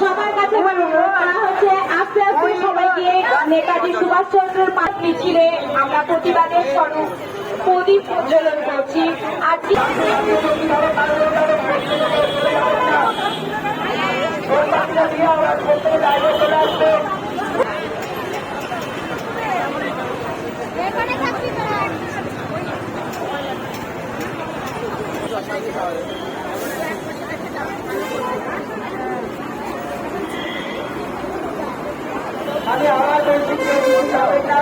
সবার কাছে অনুরোধ করা হচ্ছে আস্তে আস্তে সবাইকে নেতাজি সুভাষচন্দ্রের পাঠ মিছিলে আমরা প্রতিবাদের স্বরূপ প্রদীপ প্রজ্বলন করছি। আজকে ஆராய்ச்சி